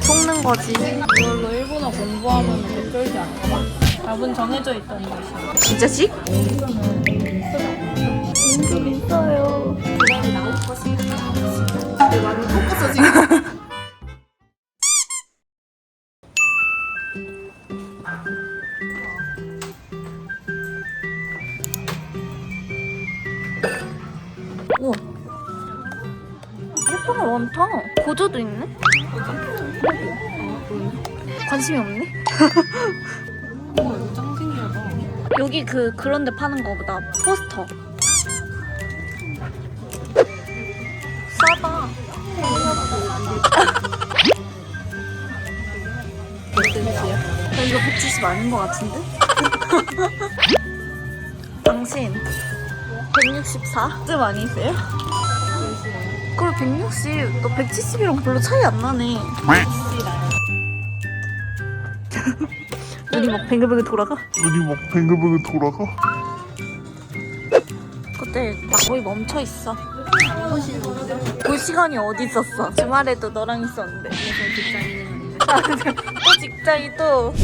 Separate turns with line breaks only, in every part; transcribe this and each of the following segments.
속는 거지.
이걸로 일본어 공부하면 더 쫄지 않을까? 답은 정해져 있다는 것이야.
진짜지?
임금 있어요.
예쁜 거 많다. 보조도 있네. 관심이 없네. 여기 그 그런 데 파는 거보다 포스터. 싸다. 나 이거 170 아닌 것 같은데? 당신 164쯤 아니세요? 그걸 160, 너 170이랑 별로 차이 안 나네. 눈이 막 뱅글뱅글 돌아가?
눈이 막 뱅글뱅글 돌아가?
그때 나 거의 멈춰 있어. 볼 시간이 어디 있었어? 주말에도 너랑 있었는데. 아, 또 직장이 또.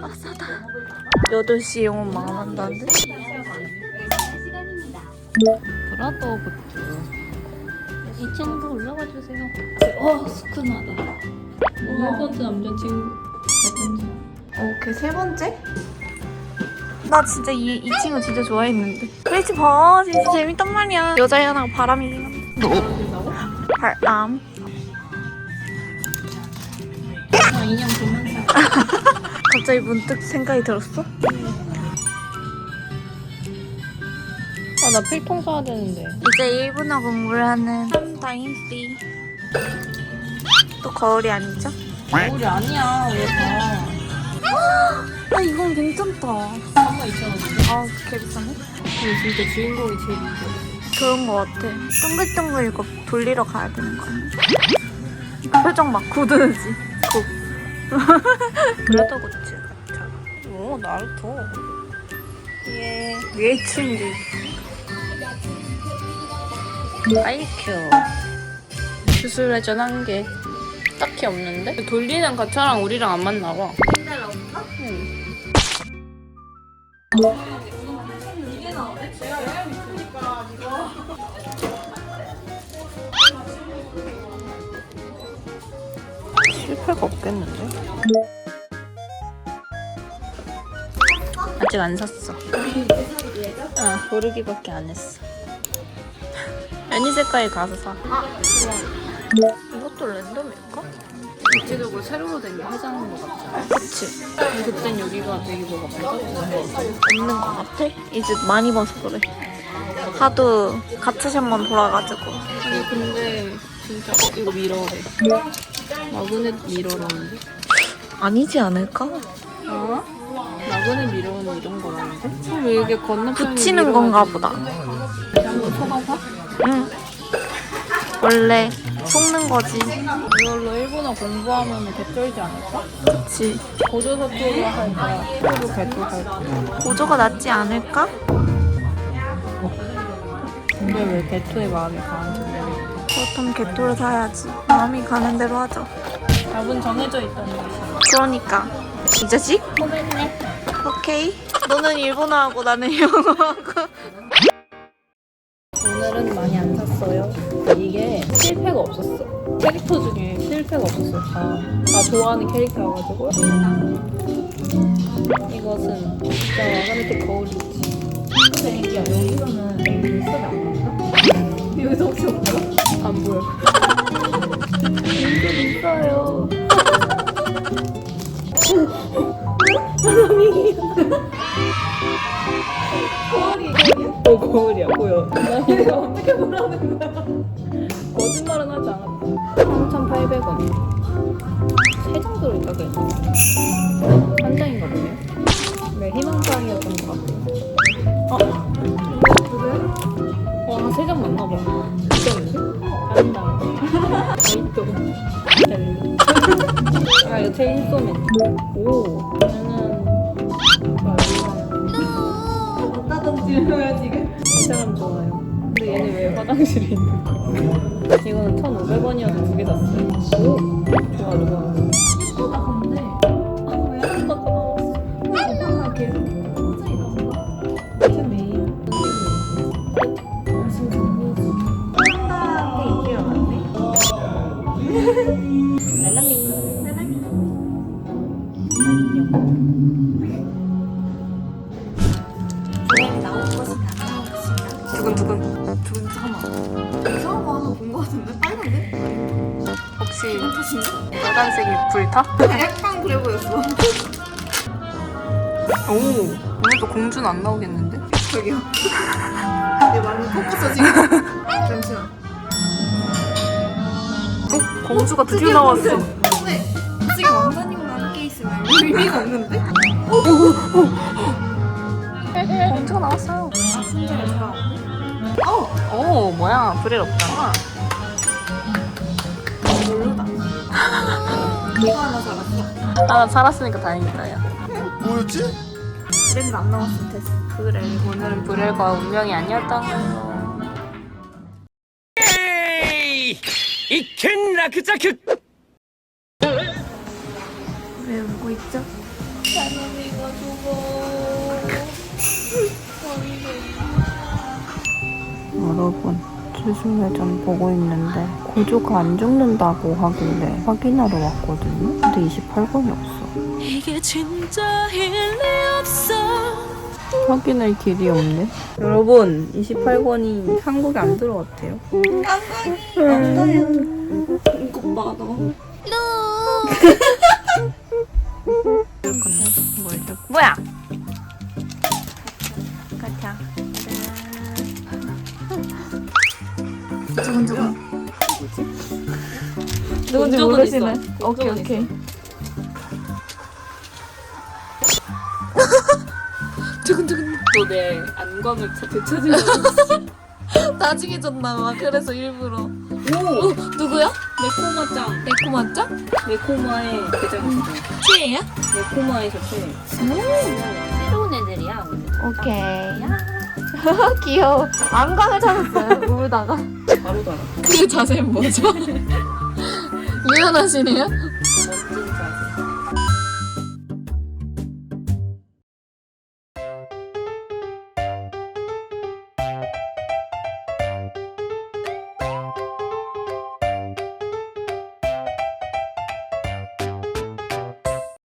아, 싸다. 8시 영원 망한다는데?
브라더 굿즈. 2층도 올라가 주세요. 어 스크나다. 남자친구. 몇 번째?
오케이, 세 번째? 나 진짜 이, 이 친구 진짜 좋아했는데. 그렇지, 봐. 진짜 재밌단 말이야. 여자 하나가 바람이긴 한데. 바람.
아 인형 그만 사.
갑자기 문득 생각이 들었어?
아 나 필통 사야 되는데.
이제 일본어 공부를 하는 다인씨. 또 거울이 아니죠?
우리 아니야 왜 사?
아, 이건 괜찮다.
32,000원인데?
아, 개 비싸네.
근데 진짜 주인공이 제일 이뻐.
그런 거 같아. 둥글둥글 이거 돌리러 가야 되는 거 아니야? 표정 막 굳은지. 굽. 그래도 그치. 오, 나루토. 예. 친구.
아이큐. 수술 회전 한 개. 딱히 없는데? 돌리는 가차랑 우리랑 안 맞나 봐. 응. 실패가 없겠는데? 아직 안 샀어. 아, 고르기밖에 안 했어. 애니 색깔 가서 사.
이것도 랜덤일까?
전체적으로 세로로 된게 화장한 것 같잖아.
그치.
그땐 여기가 되게 뭐가 많았던
없는 것 같아? 이제 많이 봐서 그래. 하도 가차샵만 돌아가지고.
아니 근데 진짜 어, 이거 미러래. 마그넷 미러라는데?
아니지 않을까?
어? 마그넷 미러는 이런 거라는데? 그럼 왜 이게 건너편에
붙이는 건가 보다.
이거 소가사?
응. 원래 속는 거지.
이걸로 일본어 공부하면 개쩔지 않을까?
그치.
고조 사토로 할까? 프로 개토 할까?
보조가 낫지 않을까?
근데 왜 개토의 마음이 강한지 모르겠다.
그렇다면 개토를 사야지. 마음이 가는 대로 하죠.
답은 정해져 있다는 것이야.
그러니까. 진짜지?
고백네.
오케이. 너는 일본어하고 나는 영어하고.
오늘은 많이 안 샀어요. 이게 실패가 없었어. 캐릭터 중에 실패가 없었어. 다, 다 좋아하는 캐릭터여가지고. 이것은 진짜 마그네틱 거울이지. 근데 애기야, 여기서는 눈썹이 안 보여? 여기서 혹시 없어? 안 보여. 눈썹 있어요. 거울이 거울이야? 어 거울이야 보여 나 이거 어떻게 보라는 거야 거짓말은 하지 않았다 3,800원 3장 들어있다 그랬는데 한 장인가 보네 네 희망장이었던 것 같고 어? 그래? 와, 세 장 맞나 봐. 진짜인데? 아니다. 아이또. 아, 이거 체인소맨. 오, 거야, 지금? 이 사람 좋아요.
근데 얘는 왜 화장실에 있는 거야? 이거는 1,500원이어서 두 개 샀어요. 오! 좋아, 좋아. 예쁘다, 근데. 아, 왜 아까 까먹었어? 헬로! 계속
잠깐만.
이상한 거 하나 본 거 같은데? 빨간데?
혹시
이건 탓인가?
빨간색이 불타?
약간 그래 보였어.
오. 오늘도 공주는 안 나오겠는데?
저기요. 내 마음을 꺾었어 지금. 잠시만.
어? 공주가 드디어 나왔어.
근데 지금 왕자님과 함께 있으면 의미가 없는데?
뭐야. 불일 없잖아.
모르다. 이거 하나 살았어.
아, 살았으니까 다행이다, 야.
뭐였지?
브랜드 안 나왔으면 됐어.
그래, 오늘은 불일과 운명이 아니었던 걸로.
一件落着
왜 울고 있죠?
여러분, 수술회전 보고 있는데 고조가 안 죽는다고 하길래 확인하러 왔거든요. 근데 28번이 없어.
이게 진짜 일리 없어
확인할 길이 없네. 여러분, 28번이 한국에 안 들어왔대요.
이거 봐 너.
뭐야?
두근두근.
누군지
본 적은
모르시네.
있어.
오케이,
본적은
오케이.
너내 안광을 되찾으려고 했어.
나중에 줬나봐. 그래서 일부러.
오!
누구야?
메코마짱.
매콤한짱?
메코마의 대장이죠.
최애야?
메코마에서 최. 새로운 애들이야.
오케이. 귀여워. 안광을 찾았어요. 울다가.
바로 달아.
그 자세는 뭐죠? 유연하시네요?